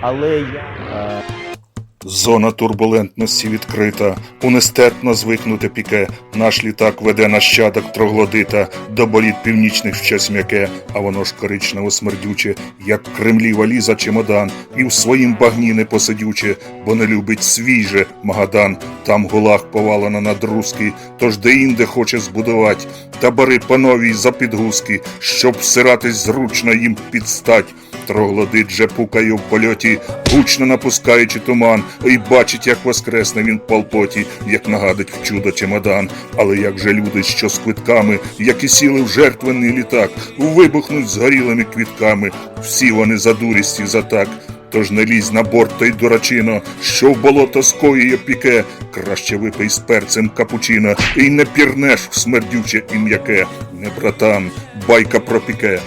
Але я. Зона турбулентності відкрита, у нестерпно звикнуте піке. Наш літак веде нащадок троглодита до боліт північних час м'яке, а воно ж коричнево смердюче, як Кремлі валіза чемодан, і в своїм багні не посидюче, бо не любить свій же Магадан. Там гулаг повалено на друзки, тож де-інде хоче збудувати табори пановій за підгузки, щоб всиратись зручно їм підстать. Троглодит же пукає в польоті, гучно напускаючи туман, і бачить, як воскресне він полпоті, як нагадить в чудо чемодан. Але як же люди, що з квитками, які сіли в жертвенний літак, вибухнуть згорілими квітками, всі вони за дурість і за так. Тож не лізь на борт той дурачино, що в болото скоїє піке, краще випий з перцем капучино, і не пірнеш в смердюче і м'яке. Не братан, байка про піке.